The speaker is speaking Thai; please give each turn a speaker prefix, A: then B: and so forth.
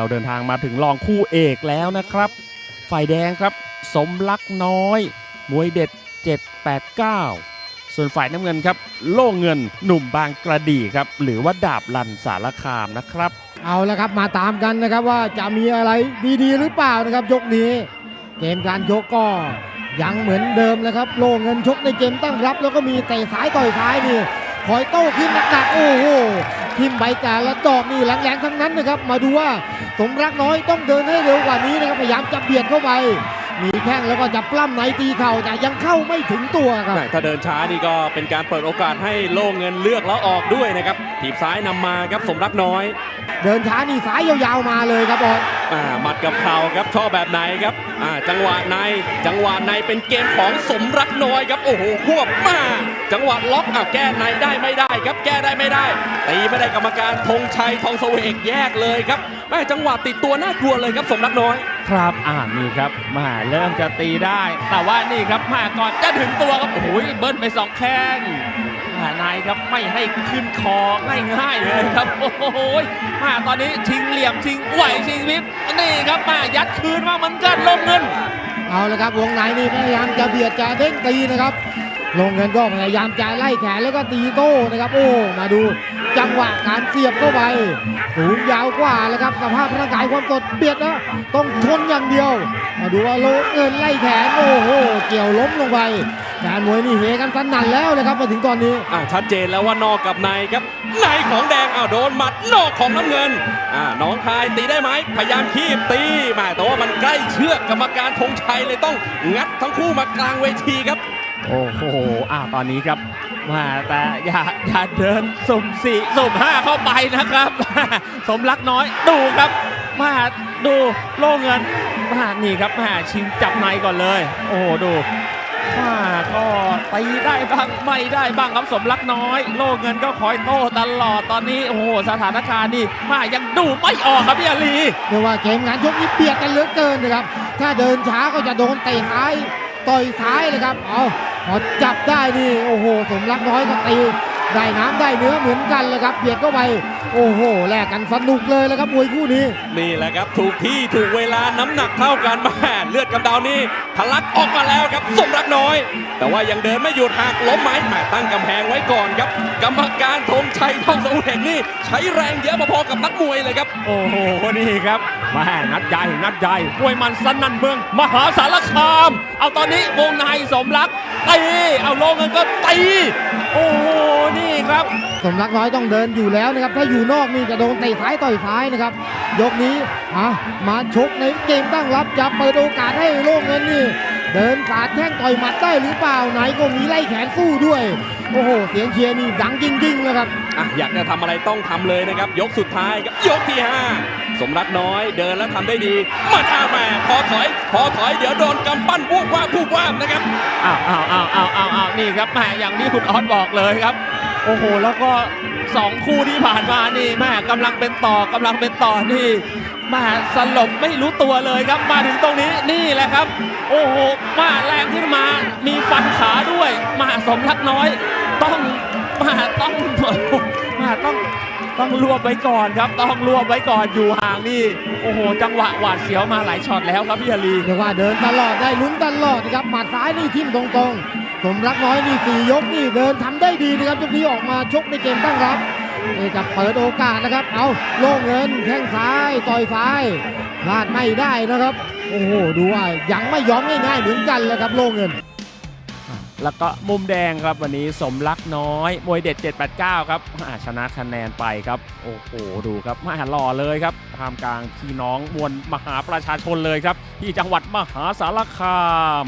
A: เราเดินทางมาถึงรองคู่เอกแล้วนะครับ ฝ่ายแดงครับ สมรักน้อย มวยเด็ด 789 ส่วนฝ่ายน้ำเงินครับ โล่เงินหนุ่มบางกระดีครับ หรือว่าดาบลันสารคามนะครับ
B: เอาละครับมาตามกันนะครับว่าจะมีอะไรดีๆ หรือเปล่านะครับ ยกนี้ เกมการชกก็ยังเหมือนเดิมนะครับ โล่เงินชกในเกมตั้งรับ แล้วก็มีเตะซ้ายต่อยซ้ายนี่คอยโต้ขึ้นหนักๆโอ้โหทิมใบกาและดอกนี่แรงๆทั้งนั้นนะครับ มาดูว่า สมรักน้อยต้องเดินให้เร็วกว่านี้นะครับพยายามจะเบียดเข้าไปมีแข้งแล้วก็จะปล้ำในตีเข่าแต่ยังเข้าไม่ถึงตัวครับ
C: ถ้าเดินช้านี่ก็เป็นการเปิดโอกาสให้โล่เงินเลือกแล้วออกด้วยนะครับถีบซ้ายนำมาครับสมรักน้อย
B: เดินช้านี่ซ้ายยาวๆมาเลยครับบอล
C: อ่าหมัดกับเข่าครับชอบแบบไหนครับอ่าจังหวะในจังหวะในเป็นเกมของสมรักน้อยครับโอ้โหควบมาจังหวะล็อกอะแก้ในได้ไม่ได้ครับแก้ได้ไม่ได้ตีไม่ได้กรรมการธงชัยทองเสวกแยกเลยครับแม่จังหวะติดตัวน่ากลัวเลยครับสมรักน้อย
A: ครับอ่านี่ครับมาเริ่มจะตีได้ แต่ว่านี่ครับมาก่อนจะถึงตัวครับโอ้โหเบิ้ลไปสองแข้งมา นายครับไม่ให้ขึ้นคอง่ายๆเลยครับ โอ้โหมาตอนนี้ชิงเหลี่ยมชิงไหวชิงวิบนี่ครับมายัดคืนมาเหมันกันลงเงิน
B: เอาละครับวงในนี่พยายามจะเบียดจะเด้งตีนะครับ ลงเงินก็พยายามจะไล่แขนแล้วก็ตีโต้นะครับ โอ้มาดูจังหวะการเสียบเข้าไปสูงยาวกว่าแล้วครับสภาพร่างกายความสดเบียดนะต้องทนอย่างเดียว มาดูว่าโลเงินไล่แขนโอ้โหเกี่ยวล้มลงไป แฟนมวยนี่เฮกันสนั่นแล้วนะครับมาถึงตอนนี้
C: อ่าชัดเจนแล้วว่านอกกับในครับ ในของแดงอ้าวโดนหมัดนอกของน้ำเงินอ่าน้องคายตีได้ไหมพยายามคีบตีมาแต่ว่ามันใกล้เชือกกรรมการธงชัยเลยต้องงัดทั้งคู่มากลางเวทีครับ
A: โอ้โหอ่าตอนนี้ครับมาแต่อย่าอย่าเดินสุ่มสี่สุ่มห้าเข้าไปนะครับ สมรักน้อยดูครับมาดูโล่เงินมานี่ครับมาชิงจับในก่อนเลย โอ้โหดู มาก็ตีได้บ้างไม่ได้บ้างครับสมรักน้อย โล่เงินก็คอยโต้ตลอดตอนนี้โอ้โหสถานการณ์นี่มายังดูไม่ออกครับพี่อาลี
B: เรียกว่าเกมงานยกนี้เบียดกันเหลือเกินนะครับ ถ้าเดินช้าก็จะโดนเตะท้ายต่อยท้ายเลยครับเอาพอจับได้นี่โอ้โหสมรักน้อยก็ตี ได้น้ำได้เนื้อเหมือนกันเลยครับเบียดเข้าไปโอ้โหแลกกันสนุกเลยแล้วครับมวยคู่นี้
C: นี่แหละครับถูกที่ถูกเวลาน้ำหนักเท่ากันมาเลือดกำเดานี่ทะลักออกมาแล้วครับสมรักน้อย แต่ว่ายังเดินไม่หยุดหักล้มไหมแหม่ตั้งกำแพงไว้ก่อนครับ กรรมการธงชัยทองเสวกนี่ ใช้แรงเยอะพอๆกับนักมวยเลยครับ
A: โอ้โหนี่ครับแม่นัดใหญ่นัดใหญ่มวยมันสนั่นเมือง มหาสารคาม เอาตอนนี้วงในสมรัก ตีเอาลงกันก็ตีโอ้โหนี่ครับ
B: สมรักน้อยต้องเดินอยู่แล้วนะครับ ถ้าอยู่นอกนี่จะโดนเตะท้ายต่อยท้ายนะครับ ยกนี้อะมาชกในเกมตั้งรับจะเปิดโอกาสให้โล่งเงินนี่ เดินสาดแข้งต่อยหมัดได้หรือเปล่าไหนก็มีไล่แขนสู้ด้วยโอ้โหเสียงเชียร์นี่ดังจริงๆเลยครับ
C: อะอยากจะทำอะไรต้องทำเลยนะครับ ยกสุดท้ายครับยกที่5 สมรักน้อยเดินแล้วทำได้ดีมันอาแม่พอถอย พอถอยเดี๋ยวโดนกำปั้นพูกว่าพูกว่านะครับ
A: อ้าวอ้าวอ้าวอ้าวอ้าวอ้าวนี่ครับแม่อย่างที่คุณออสบอกเลยครับ โอ้โหแล้วก็สองคู่ที่ผ่านมานี่แม่กำลังเป็นต่อกำลังเป็นต่อนี่แม่สลบไม่รู้ตัวเลยครับ มาถึงตรงนี้นี่แหละครับ โอ้โหมาแรงขึ้นมามีฟันขาด้วย มาสมรักน้อย ต้องมาต้องมาต้อง ต้องรวบไว้ก่อนครับ ต้องรวบไว้ก่อนอยู่ห่างนี่โอ้โห จังหวะหวาดเสียวมาหลายช็อตแล้วครับพี่อาลี
B: เรียกว่าเดินตลอดได้ลุ้นตลอดนะครับหมัดซ้ายนี่ทิ่มตรงๆสมรักน้อยนี่สี่ยกนี่เดินทำได้ดีนะครับยกนี้ออกมาชกในเกมตั้งรับนี่จะเปิดโอกาสนะครับ เอาโล่งเงินแข้งซ้ายต่อยซ้ายพลาดไม่ได้นะครับ โอ้โหดูว่ายังไม่ยอมง่ายๆเหมือนกันเลยครับโล่งเงิน
A: แล้วก็มุมแดงครับวันนี้สมรักน้อยมวยเด็ด 789 ครับชนะคะแนนไปครับ โอ้โหดูครับมาหล่อเลยครับท่ามกลางพี่น้องมวลมหาประชาชนเลยครับ ที่จังหวัดมหาสารคาม